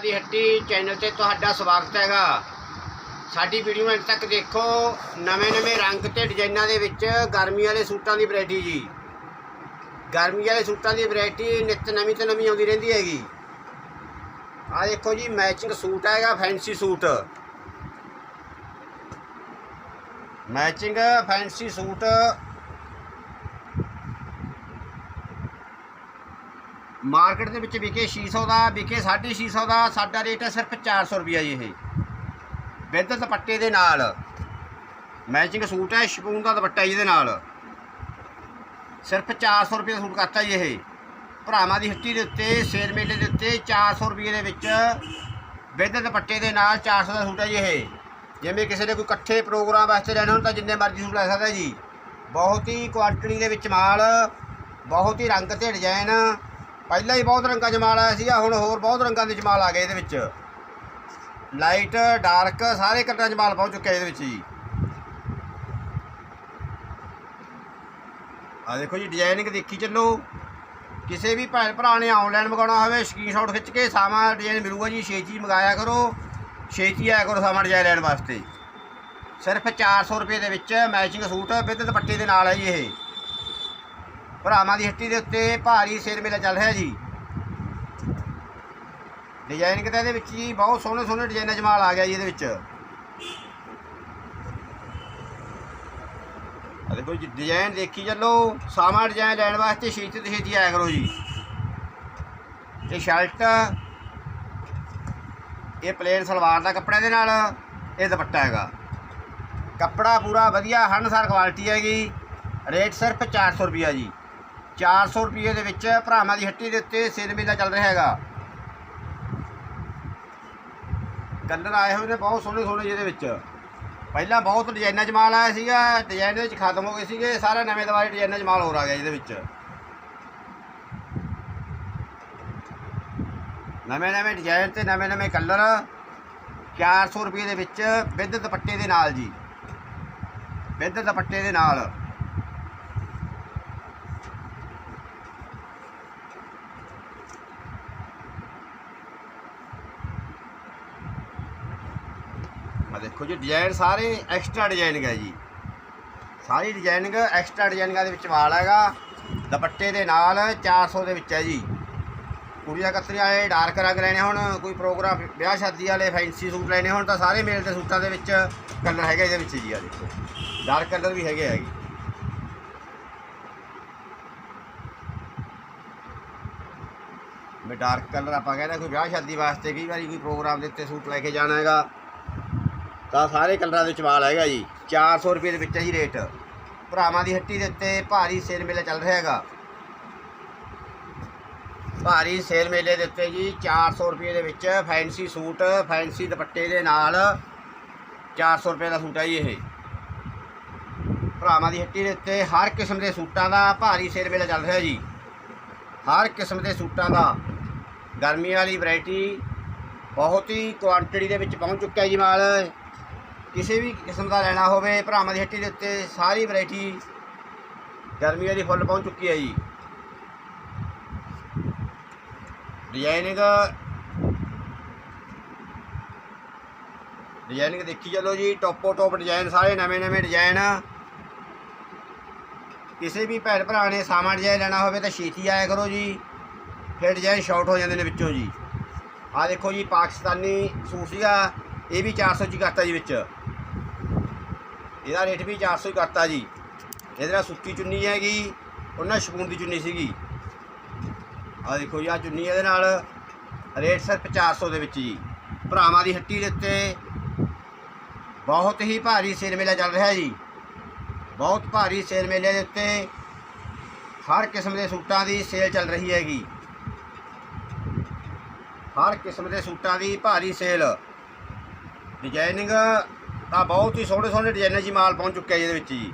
ਦੀ ਹੱਟੀ ਚੈਨਲ ਤੇ ਤੁਹਾਡਾ ਸਵਾਗਤ ਹੈਗਾ। ਸਾਡੀ ਵੀਡੀਓ ਨੂੰ ਅੰਤ ਤੱਕ ਦੇਖੋ ਨਵੇਂ-ਨਵੇਂ ਰੰਗ ਤੇ ਡਿਜ਼ਾਈਨਾਂ ਦੇ ਵਿੱਚ ਗਰਮੀ ਵਾਲੇ ਸੂਟਾਂ ਦੀ ਵੈਰਾਈਟੀ ਜੀ। ਗਰਮੀ ਵਾਲੇ ਸੂਟਾਂ ਦੀ ਵੈਰਾਈਟੀ ਨਿੱਤ ਨਵੀਂ ਤੇ ਨਵੀਂ ਆਉਂਦੀ ਰਹਿੰਦੀ ਹੈਗੀ। ਆ ਦੇਖੋ ਜੀ ਮੈਚਿੰਗ ਸੂਟ ਹੈਗਾ fancy suit. Matching fancy suit market ਦੇ ਵਿੱਚ ਵਿਕੇ 600 ਦਾ, ਵਿਕੇ 650 ਦਾ, ਸਾਡਾ ਰੇਟ ਹੈ ਸਿਰਫ 400 ਰੁਪਿਆ ਜੀ ਇਹ। ਵਿਦ ਦੁਪੱਟੇ ਦੇ ਨਾਲ ਮੈਚਿੰਗ ਸੂਟ ਹੈ ਸ਼ਪੂਨ ਦਾ ਦੁਪੱਟਾ ਜੀ ਇਹਦੇ ਨਾਲ। ਸਿਰਫ 400 ਰੁਪਏ ਦਾ ਸੂਟ ਕਰਤਾ ਜੀ ਇਹ। ਭਰਾਵਾਂ ਦੀ ਹੱਟੀ ਦੇ ਉੱਤੇ, ਸੇਲ ਮੇਲੇ ਦੇ ਉੱਤੇ 400 ਰੁਪਏ ਦੇ ਵਿੱਚ ਵਿਦ ਦੁਪੱਟੇ ਦੇ ਨਾਲ 400 ਦਾ ਸੂਟ ਹੈ ਜੀ ਇਹ। ਜਿਵੇਂ ਕਿਸੇ ਨੇ ਕੋਈ ਇਕੱਠੇ ਪ੍ਰੋਗਰਾਮ ਵਾਸਤੇ ਲੈਣਾ ਹੋਣ ਤਾਂ ਜਿੰਨੇ ਮਰਜ਼ੀ ਸੂਟ ਲੈ ਸਕਦਾ ਜੀ। ਬਹੁਤ ਹੀ ਕੁਆਂਟੀਟੀ ਦੇ ਵਿੱਚ ਮਾਲ, ਬਹੁਤ ਹੀ ਰੰਗ ਤੇ ਡਿਜ਼ਾਈਨ ਪਹਿਲਾਂ ਹੀ ਬਹੁਤ ਰੰਗਾਂ 'ਚ ਮਾਲ ਆਇਆ ਸੀਗਾ, ਹੁਣ ਹੋਰ ਬਹੁਤ ਰੰਗਾਂ ਦੇ ਜਮਾਲ ਆ ਗਏ ਇਹਦੇ ਵਿੱਚ। ਲਾਈਟ ਡਾਰਕ ਸਾਰੇ ਕਲਰਾਂ 'ਚ ਮਾਲ ਪਹੁੰਚ ਚੁੱਕਿਆ ਇਹਦੇ ਵਿੱਚ ਜੀ। ਆ ਦੇਖੋ ਜੀ ਡਿਜ਼ਾਈਨਿੰਗ ਦੇਖੀ ਚੱਲੋ। ਕਿਸੇ ਵੀ ਭੈਣ ਭਰਾ ਨੇ ਆਨਲਾਈਨ ਮੰਗਾਉਣਾ ਹੋਵੇ ਸਕਰੀਨਸ਼ਾਟ ਖਿੱਚ ਕੇ ਸਾਮਾ ਡਿਜ਼ਾਈਨ ਮਿਲੂਗਾ ਜੀ, ਛੇਤੀ ਮੰਗਾਇਆ ਕਰੋ। ਛੇਤੀ ਆਇਆ ਕਰੋ ਸਾਮਾ ਡਿਜ਼ਾਈਨ ਲੈਣ ਵਾਸਤੇ। ਸਿਰਫ 400 ਰੁਪਏ ਦੇ ਵਿੱਚ ਮੈਚਿੰਗ ਸੂਟ, ਵਿਦ ਦੁਪੱਟੇ ਦੇ ਨਾਲ ਹੈ ਜੀ ਇਹ। ਭਰਾਵਾਂ ਦੀ ਹੱਟੀ ਦੇ ਉੱਤੇ ਭਾਰੀ ਸੇਲ ਮੇਲਾ ਚੱਲ ਰਿਹਾ ਜੀ। ਡਿਜ਼ਾਈਨ ਕਿਤੇ ਇਹਦੇ ਵਿੱਚ ਜੀ, ਬਹੁਤ ਸੋਹਣੇ ਸੋਹਣੇ ਡਿਜ਼ਾਈਨਾਂ ਜਮਾਲ ਆ ਗਿਆ ਜੀ ਇਹਦੇ ਵਿੱਚ। ਆ ਦੇਖੋ ਜੀ ਡਿਜ਼ਾਈਨ ਦੇਖੀ ਚੱਲੋ ਸਾਮਾ ਡਿਜ਼ਾਈਨ ਲੈਣ ਵਾਸਤੇ ਛੇਤੀ ਤੋਂ ਛੇਤੀ ਆਇਆ ਕਰੋ ਜੀ। ਇਹ ਸ਼ਰਟ ਇਹ ਪਲੇਨ ਸਲਵਾਰ ਦਾ ਕੱਪੜਾ ਇਹਦੇ ਨਾਲ, ਇਹ ਦੁਪੱਟਾ ਹੈਗਾ। ਕੱਪੜਾ ਪੂਰਾ ਵਧੀਆ ਹੰਨਸਾਰ ਕੁਆਲਿਟੀ ਹੈਗੀ। ਰੇਟ ਸਿਰਫ 400 ਰੁਪਿਆ ਜੀ। 400 ਰੁਪਏ ਦੇ ਵਿੱਚ ਭਰਾਵਾਂ ਦੀ ਹੱਟੀ ਦੇ ਉੱਤੇ ਸੇਲ ਮੇਲਾ ਚੱਲ ਰਿਹਾ ਹੈਗਾ। ਕਲਰ ਆਏ ਹੋਏ ਨੇ ਬਹੁਤ ਸੋਹਣੇ ਸੋਹਣੇ ਜਿਹਦੇ ਵਿੱਚ। ਪਹਿਲਾਂ ਬਹੁਤ ਡਿਜ਼ਾਈਨਾਂ 'ਚ ਮਾਲ ਆਇਆ ਸੀਗਾ, ਡਿਜ਼ਾਈਨ ਦੇ ਵਿੱਚ ਖਤਮ ਹੋ ਗਏ ਸੀਗੇ, ਸਾਰੇ ਨਵੇਂ ਦੁਬਾਰੇ ਡਿਜ਼ਾਈਨਾਂ 'ਚ ਮਾਲ ਹੋਰ ਆ ਗਿਆ ਜਿਹਦੇ ਵਿੱਚ। ਨਵੇਂ ਨਵੇਂ ਡਿਜ਼ਾਈਨ ਤੇ ਨਵੇਂ ਨਵੇਂ ਕਲਰ 400 ਰੁਪਏ ਦੇ ਵਿੱਚ ਵਿਦ ਦੁਪੱਟੇ ਦੇ ਨਾਲ ਜੀ। ਵਿਦ ਦੁਪੱਟੇ ਦੇ ਨਾਲ। ਆ ਦੇਖੋ ਜੀ ਡਿਜ਼ਾਈਨ ਸਾਰੇ ਐਕਸਟਰਾ ਡਿਜ਼ਾਈਨਿੰਗ ਹੈ ਜੀ। ਸਾਰੀ ਡਿਜ਼ਾਈਨਿੰਗ ਐਕਸਟਰਾ ਡਿਜ਼ਾਈਨਿੰਗਾਂ ਦੇ ਵਿੱਚ ਮਾਲ ਹੈਗਾ। ਦੁਪੱਟੇ ਦੇ ਨਾਲ 400 ਦੇ ਵਿੱਚ ਹੈ ਜੀ। ਕੁੜੀਆਂ ਕਤਰੀਆਂ ਵਾਲੇ ਡਾਰਕ ਰੰਗ ਲੈਣੇ ਹੁਣ, ਕੋਈ ਪ੍ਰੋਗਰਾਮ ਵਿਆਹ ਸ਼ਾਦੀ ਵਾਲੇ ਫੈਂਸੀ ਸੂਟ ਲੈਣੇ ਹੁਣ ਤਾਂ ਸਾਰੇ ਮੇਲ ਦੇ ਸੂਟਾਂ ਦੇ ਵਿੱਚ ਕਲਰ ਹੈਗੇ ਇਹਦੇ ਵਿੱਚ ਜੀ ਆ ਦੇਖੋ। ਡਾਰਕ ਕਲਰ ਵੀ ਹੈਗੇ ਹੈਗੇ ਮੈਂ ਡਾਰਕ ਕਲਰ ਆਪਾਂ ਕਹਿੰਦੇ ਕੋਈ ਵਿਆਹ ਸ਼ਾਦੀ ਵਾਸਤੇ ਕਈ ਵਾਰੀ ਕੋਈ ਪ੍ਰੋਗਰਾਮ ਦੇ ਉੱਤੇ ਸੂਟ ਲੈ ਕੇ ਜਾਣਾ ਹੈਗਾ। ਤਾਂ ਸਾਰੇ ਕਲਰਾਂ ਦੇ ਵਿੱਚ ਮਾਲ ਹੈਗਾ ਜੀ। 400 ਰੁਪਏ ਦੇ ਵਿੱਚ ਹੈ ਜੀ ਰੇਟ। ਭਰਾਵਾਂ ਦੀ ਹੱਟੀ ਦੇ ਉੱਤੇ ਭਾਰੀ ਸੇਲ ਮੇਲਾ ਚੱਲ ਰਿਹਾ ਹੈਗਾ। ਭਾਰੀ ਸੇਲ ਮੇਲੇ ਦੇ ਉੱਤੇ ਜੀ 400 ਰੁਪਏ ਦੇ ਵਿੱਚ ਫੈਂਸੀ ਸੂਟ, ਫੈਂਸੀ ਦੁਪੱਟੇ ਦੇ ਨਾਲ 400 ਰੁਪਏ ਦਾ ਸੂਟ ਹੈ ਜੀ ਇਹ। ਭਰਾਵਾਂ ਦੀ ਹੱਟੀ ਦੇ ਉੱਤੇ ਹਰ ਕਿਸਮ ਦੇ ਸੂਟਾਂ ਦਾ ਭਾਰੀ ਸੇਲ ਮੇਲਾ ਚੱਲ ਰਿਹਾ ਜੀ। ਹਰ ਕਿਸਮ ਦੇ ਸੂਟਾਂ ਦਾ। ਗਰਮੀ ਵਾਲੀ ਵੈਰਾਈਟੀ ਬਹੁਤ ਹੀ ਕੁਆਂਟੀਟੀ ਦੇ ਵਿੱਚ ਪਹੁੰਚ ਚੁੱਕਿਆ ਜੀ ਮਾਲ। ਕਿਸੇ ਵੀ ਕਿਸਮ ਦਾ ਲੈਣਾ ਹੋਵੇ, ਭਰਾਵਾਂ ਦੀ ਹੱਟੀ ਦੇ ਉੱਤੇ ਸਾਰੀ ਵੈਰਾਈਟੀ ਗਰਮੀਆਂ ਦੀ ਫੁੱਲ ਪਹੁੰਚ ਚੁੱਕੀ ਹੈ ਜੀ। ਡਿਜ਼ਾਈਨਿੰਗ ਡਿਜ਼ਾਈਨਿੰਗ ਦੇਖੀ ਚੱਲੋ ਜੀ, ਟੋਪੋ ਟੋਪ ਡਿਜ਼ਾਈਨ ਸਾਰੇ ਨਵੇਂ ਨਵੇਂ ਡਿਜ਼ਾਈਨ ਕਿਸੇ ਵੀ ਭੈਣ ਭਰਾ ਨੇ ਸਾਮਾਨ ਡਿਜ਼ਾਈਨ ਲੈਣਾ ਹੋਵੇ ਤਾਂ ਛੇਤੀ ਆਇਆ ਕਰੋ ਜੀ। ਫਿਰ ਡਿਜ਼ਾਈਨ ਸ਼ਾਰਟ ਹੋ ਜਾਂਦੇ ਨੇ ਵਿੱਚੋਂ ਜੀ। ਆ ਦੇਖੋ ਜੀ, ਪਾਕਿਸਤਾਨੀ ਸੂਟ ਸੀਗਾ, ਇਹ ਵੀ 400 ਚ ਹੀ ਕਰਤਾ ਜੀ ਵਿੱਚ। ਇਹਦਾ ਰੇਟ ਵੀ 400 ਹੀ ਕਰਤਾ ਜੀ। ਇਹਦੇ ਨਾਲ ਸੁੱਕੀ ਚੁੰਨੀ ਹੈਗੀ ਉਹਨਾਂ ਸ਼ਪੂਨ ਦੀ ਚੁੰਨੀ ਸੀਗੀ। ਆ ਦੇਖੋ ਜੀ ਆ ਚੁੰਨੀ ਇਹਦੇ ਨਾਲ ਰੇਟ ਸਿਰਫ 400 ਦੇ ਵਿੱਚ ਜੀ। ਭਰਾਵਾਂ ਦੀ ਹੱਟੀ ਦੇ ਉੱਤੇ ਬਹੁਤ ਹੀ ਭਾਰੀ ਸੇਲ ਮੇਲਾ ਚੱਲ ਰਿਹਾ ਜੀ। ਬਹੁਤ ਭਾਰੀ ਸੇਲ ਮੇਲੇ ਦੇ ਉੱਤੇ ਹਰ ਕਿਸਮ ਦੇ ਸੂਟਾਂ ਦੀ ਸੇਲ ਚੱਲ ਰਹੀ ਹੈਗੀ। ਹਰ ਕਿਸਮ ਦੇ ਸੂਟਾਂ ਦੀ ਭਾਰੀ ਸੇਲ। ਡਿਜ਼ਾਈਨਿੰਗ ਤਾਂ ਬਹੁਤ ਹੀ ਸੋਹਣੇ ਸੋਹਣੇ ਡਿਜ਼ਾਈਨਾਂ 'ਚ ਹੀ ਮਾਲ ਪਹੁੰਚ ਚੁੱਕਿਆ ਜੀ ਇਹਦੇ ਵਿੱਚ ਜੀ।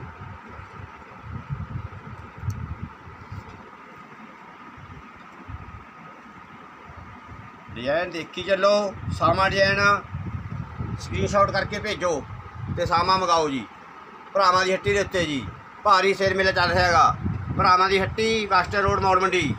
ਡਿਜ਼ਾਈਨ ਦੇਖੀ ਚੱਲੋ, ਸਾਮਾ ਡਿਜ਼ਾਈਨ ਸਕਰੀਨਸ਼ਾਟ ਕਰਕੇ ਭੇਜੋ ਤੇ ਸਾਮਾ ਮੰਗਾਓ ਜੀ। ਭਰਾਵਾਂ ਦੀ ਹੱਟੀ ਦੇ ਉੱਤੇ ਜੀ। ਭਾਰੀ ਸੇਲ ਮੇਲਾ ਚੱਲ ਰਿਹਾ ਹੈਗਾ। ਭਰਾਵਾਂ ਦੀ ਹੱਟੀ ਬਾਸਟਰ ਰੋਡ ਮੌੜ ਮੰਡੀ।